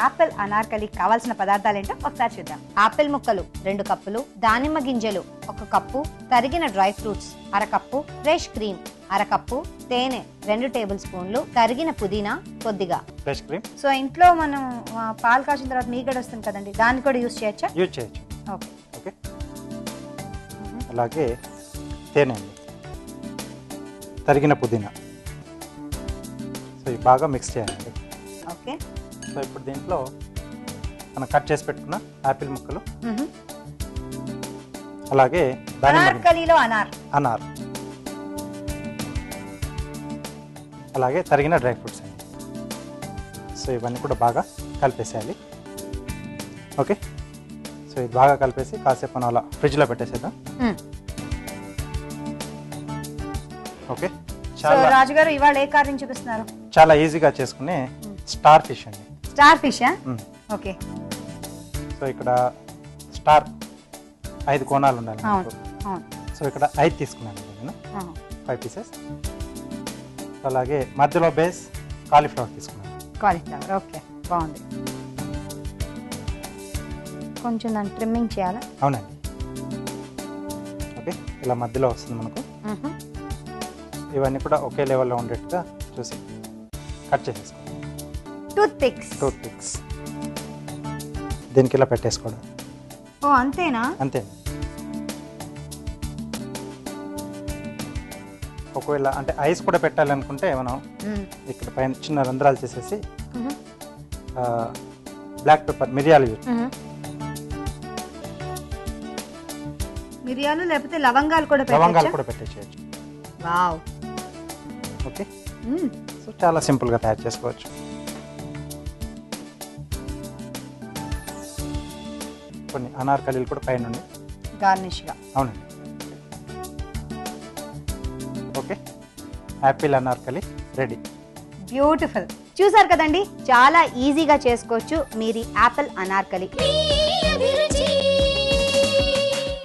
Apple Anarkali కావాల్సిన పదార్థాలు ఏంటో ఒకసారి చూద్దాం. ఆపిల్ ముక్కలు రెండు కప్పులు దానిమ్మ గింజలు ఒక కప్పు తరిగిన డ్రై ఫ్రూట్స్ అరకప్పు ఫ్రెష్ క్రీమ్ అరకప్పు తేనె రెండు టేబుల్ స్పూన్లు తరిగిన పుదీనా కొద్దిగా. Fresh cream. సో ఇంట్లో మనం ఆ, పాలు కాచిన తర్వాత మీగడ వస్తుంది కదండి దాన్ని కూడా యూస్ చేయొచ్చా? యూజ్ చేయొచ్చు. ఓకే. ఓకే. అలాగే తేనె అండి. తరిగిన పుదీనా. సో ఇవి బాగా మిక్స్ చేయాలండి. ఓకే. సో ఇప్పుడు దీంట్లో మనం కట్ చేసి పెట్టుకున్న యాపిల్ ముక్కలు. అలాగే అనార్కలిలో అనార్ అనార్. అలాగే తరిగిన డ్రై ఫ్రూట్స్ అండి. సో ఇవన్నీ కూడా బాగా కలిపేసేయాలి. ఓకే? సో ఇది బాగా కలిపేసి కాసేపు మనం అలా ఫ్రిడ్జ్లో పెట్టేసేద్దాం. ఓకే? చాలా రాజుగారు ఇవాళ ఏ కార్యం చూపిస్తున్నారు? చాలా ఈజీగా చేసుకునే స్టార్ ఫిష్ అండి. Star fish. ఓకే. సో ఇక్కడ స్టార్ ఐదు కోణాలు ఉండాలి అవును మనకు. అవును. సో ఇక్కడ ఐదు తీసుకున్నాను నేను. ఫైవ్ పీసెస్ అలాగే మధ్యలో బేస్ కాలీఫ్లవర్ తీసుకున్నాను. కాలీఫ్లవర్ ఓకే బాగుంది. కొంచెం దాన్ని ట్రిమ్మింగ్ చేయాలా? అవునండి. ఓకే ఇలా మధ్యలో వస్తుంది మనకు. ఇవన్నీ కూడా ఒకే లెవెల్లో ఉండేట్టుగా చూసి కట్ చేసేసుకోండి టూత్ పిక్స్ టూత్ పిక్స్ దీనికి ఇలా పెట్టేసుకోవడం. ఓ అంతేనా? అంతే. ఒకవేళ అంటే ఐస్ కూడా పెట్టాలనుకుంటే మనం. ఇక్కడ పైన చిన్న రంధ్రాలు చేసేసి. బ్లాక్ పెప్పర్ మిరియాలు యూజ్. మిరియాలు లేకపోతే లవంగాలు కూడా లవంగాలు కూడా పెట్టేసేయచ్చు. వావ్. ఓకే. సో చాలా సింపుల్గా తయారు చేసుకోవచ్చు. కొన్ని అనార్కలీలు కూడా పైన గార్నిష్గా అవునండి. Okay. Apple Anarkali ready. Beautiful చూసారు కదండి? చాలా ఈజీగా చేసుకోవచ్చు. మీరు యాపిల్ అనార్కలి.